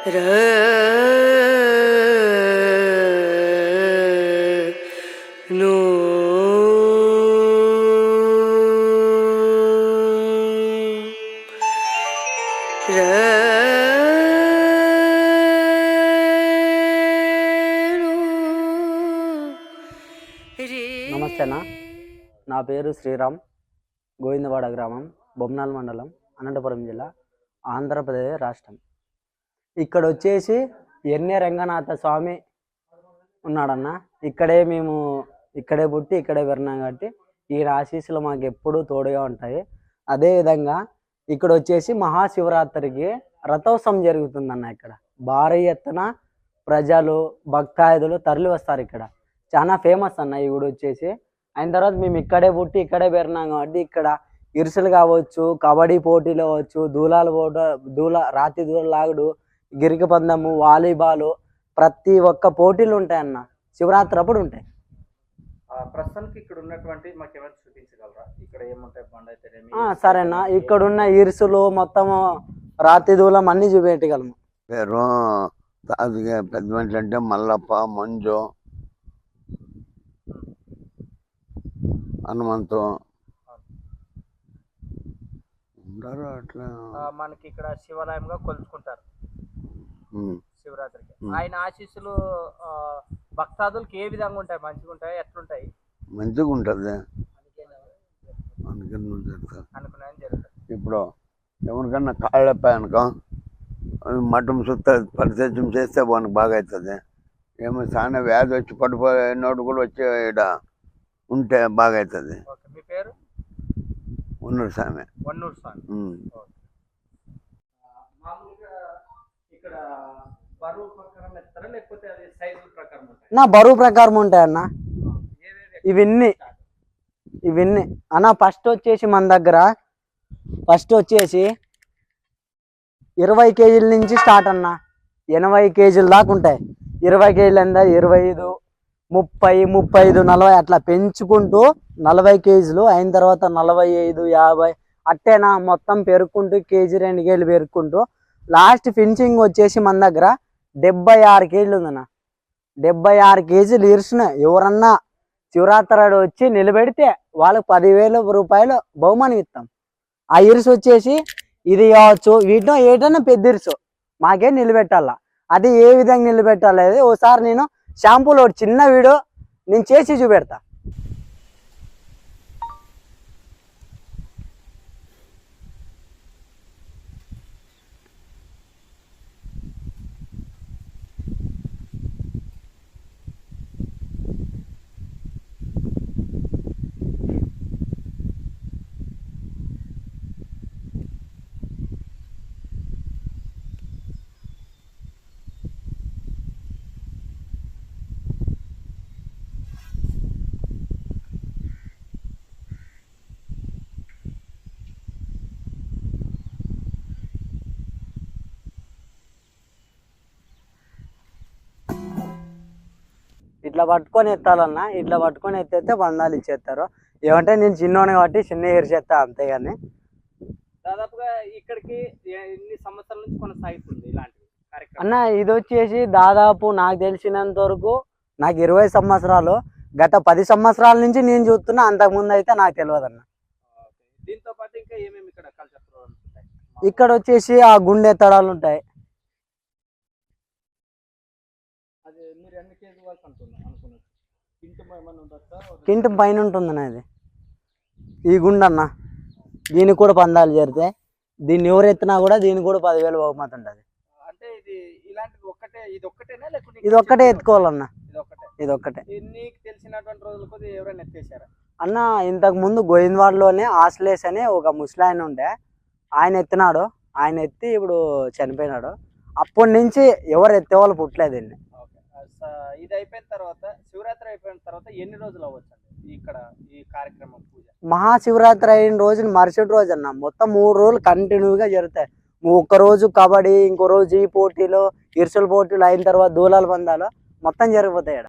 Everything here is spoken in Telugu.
ను నమస్తే అన్న నా పేరు శ్రీరామ్. గోవిందవాడ గ్రామం బొమ్నాల్ మండలం అనంతపురం జిల్లా ఆంధ్రప్రదేశ్ రాష్ట్రం. ఇక్కడ వచ్చేసి ఎన్నే రంగనాథ స్వామి ఉన్నాడన్న. ఇక్కడే మేము ఇక్కడే పుట్టి ఇక్కడే పెరినాం కాబట్టి ఈ ఆశీస్సులు మాకు ఎప్పుడూ తోడుగా ఉంటాయి. అదేవిధంగా ఇక్కడ వచ్చేసి మహాశివరాత్రికి రథోత్సవం జరుగుతుందన్న ఇక్కడ. భారీ ఎత్తున ప్రజలు భక్తాయుధులు తరలి వస్తారు ఇక్కడ. చాలా ఫేమస్ అన్న ఈ గుడి వచ్చేసి అయిన తర్వాత మేము ఇక్కడే పుట్టి ఇక్కడే పెరినాం కాబట్టి ఇక్కడ ఇరుసులు కావచ్చు కబడ్డీ పోటీలు అవ్వచ్చు దూలాలు పోట దూల రాతి దూల లాగుడు గిరిక పందము వాలీబాల్ ప్రతి ఒక్క పోటీలు ఉంటాయి అన్న. శివరాత్రి అప్పుడు ఉంటాయి. ప్రస్తుతానికి ఇక్కడ ఉన్నటువంటి మాకు ఏమైనా చూపించగలరా? ఇక్కడ ఏముంటాయి? బండ సరేనా. ఇక్కడున్న ఇరుసులు మొత్తము రాతి దూలం అన్ని చూపెట్టగలము. పేరు పెద్ద మనిషి అంటే మల్లప్ప మంజు హనుమంతు. ఉంటారు అట్లా ఆ, మనకి ఇక్కడ శివాలయంగా కొలుచుకుంటారు. శివరాత్రికి. ఆయన ఆశీస్సులు భక్తాదులకి ఏ విధంగా ఉంటాయి? మంచిగా ఉంటాయి ఎట్లుంటాయి? మంచిగా ఉంటుంది అందుకని జరుగుతుంది ఇప్పుడు ఎవరికన్నా కాళ్ళపై అనుకో అవి మఠం సుత్త పరిచయం చేస్తే మనకు బాగా అవుతుంది ఏమో చాలా వ్యాధి వచ్చి పడిపోయినోడు కూడా వచ్చి ఇక్కడ ఉంటే బాగా అవుతుంది మీ పేరు? ఉన్నరు స్వామి. వన్నూరు స్వామి. ఇక్కడ బరువు ప్రకారం అది ఉంటాయి? నా ఉంటాయన్న ఇవన్నీ. ఇవన్నీ. అన్న ఫస్ట్ వచ్చేసి మన దగ్గర ఫస్ట్ వచ్చేసి ఇరవై కేజీల నుంచి స్టార్ట్ అన్న. ఎనభై కేజీల దాకా ఉంటాయి. ఇరవై కేజీలు ఎంత? ఇరవై ఐదు ముప్పై ముప్పై ఐదు నలభై అట్లా పెంచుకుంటూ నలభై కేజీలు అయిన తర్వాత నలభై ఐదు యాభై అట్టేనా మొత్తం పెరుక్కుంటూ కేజీ రెండు కేజీలు పెరుక్కుంటూ లాస్ట్ ఫినిషింగ్ వచ్చేసి మన దగ్గర డెబ్బై ఆరు కేజీలు ఉందన్న. డెబ్బై ఆరు కేజీలు ఇరుసున ఎవరన్నా శివరాత్రి వచ్చి నిలబెడితే వాళ్ళకి పదివేల రూపాయలు బహుమానం ఇస్తాం. ఆ ఇరుసు వచ్చేసి ఇది కావచ్చు వీటిలో ఏటన్నా పెద్ద ఇరుసు మాకే నిలబెట్టాలా. అది ఏ విధంగా నిలబెట్టాలి అనేది ఓసారి నేను షాంపూలో చిన్న వీడియో నేను చేసి చూపెడతా. ఇట్లా పట్టుకొని ఎత్తాలన్నా ఇట్లా పట్టుకొని ఎత్తేస్తే బంధాలు ఇచ్చేస్తారు. ఏమంటే నేను చిన్నోని కాబట్టి చిన్న ఇరిచేస్తా అంతేగాని దాదాపుగా ఇక్కడికి ఎన్ని సంవత్సరాల నుంచి కొనసాగుతుంది ఇలాంటివి అన్న ఇది వచ్చేసి దాదాపు నాకు తెలిసినంత వరకు నాకు ఇరవై సంవత్సరాలు గత పది సంవత్సరాల నుంచి నేను చూస్తున్నా అంతకుముందు అయితే నాకు తెలియదు అన్న. దీంతో పాటు ఇంకా ఏమేమి ఇక్కడ ఇక్కడ వచ్చేసి ఆ గుండె తడాలు ఉంటాయి. వరకు ఉండొచ్చా కింటి పైన ఉంటుంది అన్న ఇది. ఈ గుండె అన్న. దీనికి కూడా పందాలు చేరుతాయి దీన్ని ఎవరు ఎత్తినా కూడా దీనికి కూడా పదివేలు బహుమతి ఉంటుంది. అంటే ఇది ఇలాంటిది ఒక్కటే ఇది ఒక్కటేనా లేకుంటే ఇది ఒక్కటే ఎత్తుకోవాలన్న. ఇది ఒక్కటే. నీకు తెలిసినటువంటి రోజుల కొద్ది ఎవరైనా ఎత్తేసారా? అన్న ఇంతకు ముందు గోవిందవాడలోనే ఆస్లేస్ అని ఒక ముసలాయన ఉండే. ఆయన ఎత్తినాడు. ఆయన ఎత్తి ఇప్పుడు చనిపోయినాడు. అప్పటి నుంచి ఎవరు ఎత్తేవాళ్ళు పుట్టలేదు దీన్ని. ఇది అయిపోయిన తర్వాత శివరాత్రి అయిపోయిన తర్వాత ఎన్ని రోజులు అవ్వచ్చు అండి ఇక్కడ ఈ కార్యక్రమం పూజ? మహాశివరాత్రి అయిన రోజుని మరుసటి రోజు అన్న మొత్తం మూడు రోజులు కంటిన్యూగా జరుగుతాయి. ఒక్క రోజు కబడ్డీ ఇంకో రోజు ఈ పోటీలు ఇరుసుల పోటీలు అయిన తర్వాత దూలాల పందాలు మొత్తం జరిగిపోతాయి